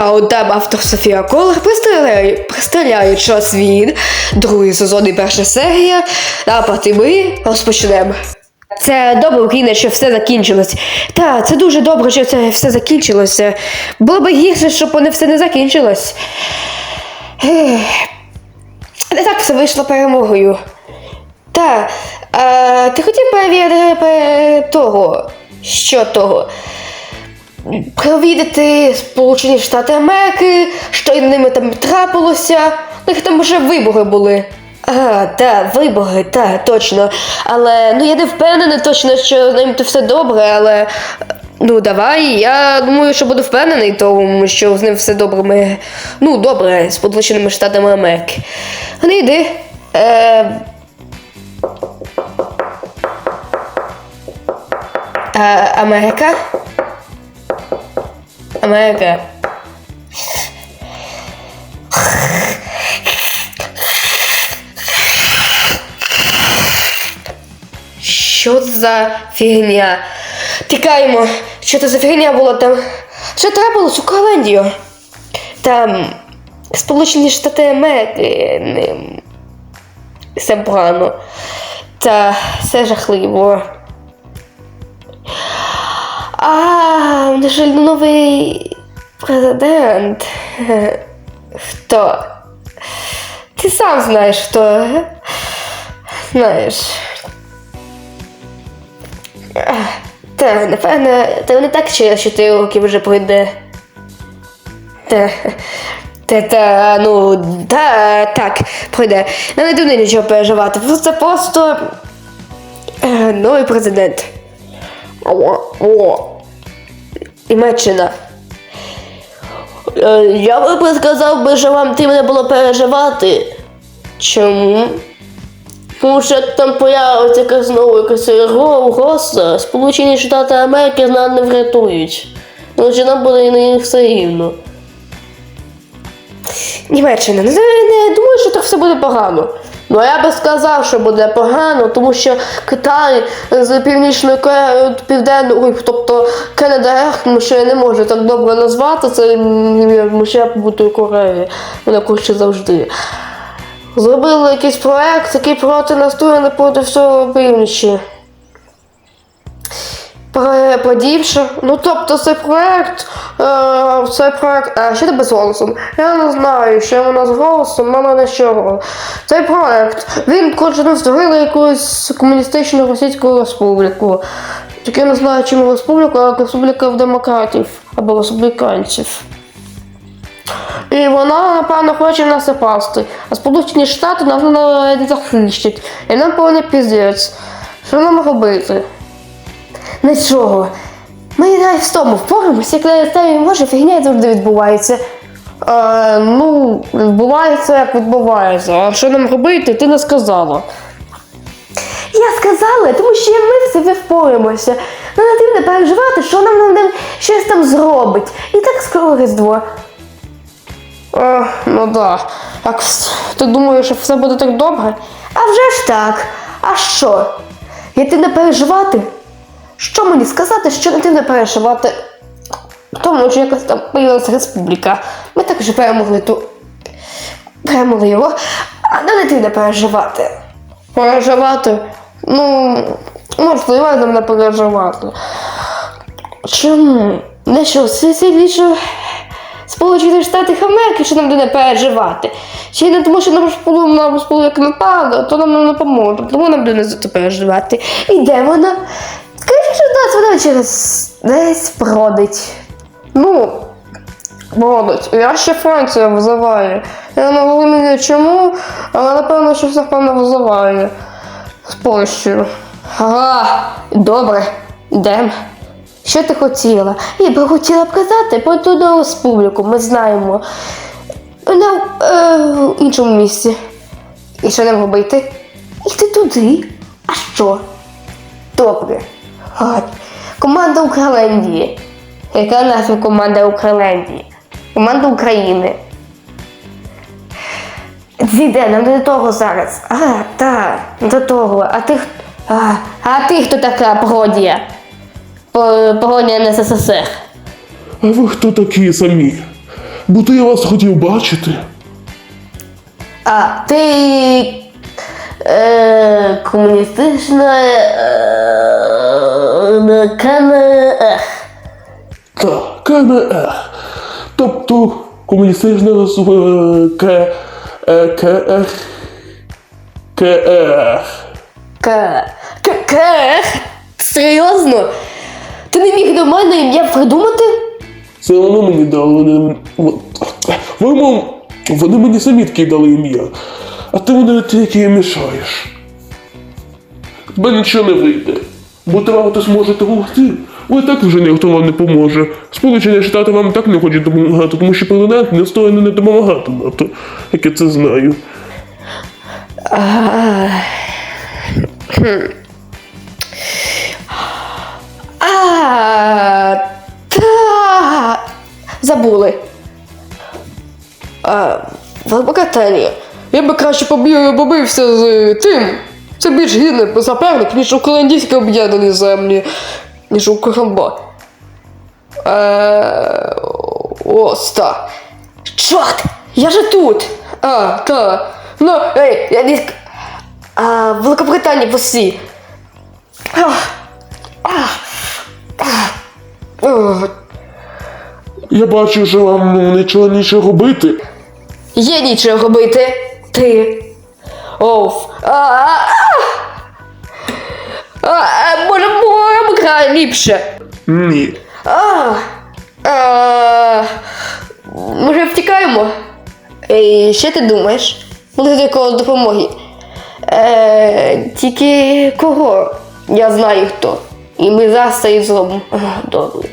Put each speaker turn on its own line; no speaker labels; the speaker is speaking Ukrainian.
А от там автор Софія Колер представляє, представляє час він, другий сезон і перша серія. А поти ми розпочнемо. Це добре, Україна, що все закінчилось. Та, це дуже добре, що це все закінчилося. Було б гірше, щоб воно все не закінчилось. Не так все вийшло перемогою. Та, а, ти хотів перевірити того. Що того? Провідати Сполучені Штати Америки, що із ними там трапилося. Них там вже вибори були. А, так, вибори, так, точно. Але ну я не впевнений точно, що з ним то все добре, але. Ну, давай, я думаю, що буду впевнений, тому що з ним все добре. Ми... Ну, добре, з Сполученими Штатами Америки. Не йди. Е... Америка? Америка. Що за фігня? Тікаємо. Що це за фігня була там? Що трапилось у Голландію? Там Сполучені Штати Америки. не- Все погано. Та все жахливо. А, у нас новий президент. Хто? Ти сам знаєш хто. Знаєш. Та, напевно, та не так через 4 роки вже пройде. Та, та, та, ну, та, так, пройде. Ну, не думаю нічого переживати. Це просто е, новий президент. О, о. Німеччина. Е, Я би сказав що вам тим не було переживати. Чому? Тому що там появиться якась знову якась угроза, Сполучені Штати Америки нас не врятують. Тому що нам буде на них все рівно. Німеччина, не, не думаю, що так все буде погано. Ну, я би сказав, що буде погано, тому що Китай з північної Кореї, південної, тобто КНДР, тому що я не можу так добре назвати це, тому що я побутую Кореї, вона хоче завжди. Зробили якийсь проект, який проти настроєний проти всього півночі. Подівши. Ну, тобто цей проект, е, цей проект, а що ти без голосу? Я не знаю, що вона з голосом, мама не що. Цей проект, він нам створили якусь комуністичну Російську республіку. Тільки я не знаю, чому республіку, а республіка в демократів або республіканців. І вона, напевно, хоче нас запасти. А Сполучені Штати нас не захищать. І нам повний піздець. Що нам робити? Нічого. Ми навіть з тому впораємося, як та може фігня завжди відбувається. Е, ну, відбувається, як відбувається. А що нам робити, ти не сказала. Я сказала, тому що ми все впораємося. Ну, не не переживати, що нам не щось там зробить. І так скоро різдво. Е, ну да. Так, ти думаєш, що все буде так добре? А вже ж так. А що? Я ти не переживати? Що мені сказати, що не ти не переживати? Тому що якось там появилася республіка. Ми так вже перемогли ту. Перемогли його, а не ти не переживати. Переживати? Ну, можливо, не переживати. Чому? Не що, все сильніше Сполучених Штатів Америки, що нам буде переживати. Й не тому, що нам сполу- нам як то нам не допоможе, тому нам буде не переживати. І де вона? Скажіть, що нас вона через десь бродить. Ну, бродить. Я ще Франція визиваю. Я не розумію чому, але напевно, що все певно визиває. З Польщею. Ага, добре, йдемо. Що ти хотіла? Я би хотіла б казати про ту республіку, ми знаємо. Вона е, в іншому місці. І що нам робити? Йти туди. А що? Добре. От. Команда Укрлендії. Яка назва команда Укрлендії? Команда України. Зійде, нам не до того зараз. А, так, до того. А ти? А, а ти хто така Бродія? По- на СССР.
А ви хто такі самі? бо то я вас хотів бачити.
А ти е, комуністична е, КНР.
Так, КНР. Тобто комуністична е, К. е, КР. КР.
К. К. К. Серйозно? Ти не міг до мене ім'я придумати?
Це воно мені дало. Вони, вони, вони мені самі такі дали ім'я. А ти вони тільки мішаєш. Тебе нічого не вийде. Бо хтось може допомогти. Ви так вже ніхто вам не поможе. Сполучені Штати вам так не хочуть допомагати, тому що президент не стоїть не допомагати НАТО, як я це знаю.
А, та. Забули. А, Великобританія. Я би краще побив, побився з тим. Це більш гідний суперник, ніж українські об'єднані землі, ніж Укргамба. Е, ось так. Чорт! Я же тут! А, та. Ну, ей, я не... А, Великобританія ах. Ох,
Я бачу, що вам ну, нічого нічого робити.
Є нічого робити. Ти. Оф. А, а, а. А, може, можемо гра ліпше.
Ні.
А, а, може, втікаємо? І що ти думаєш? Буде до якого допомоги. Е, тільки кого? Я знаю хто. І ми зараз це і зробимо. Добре.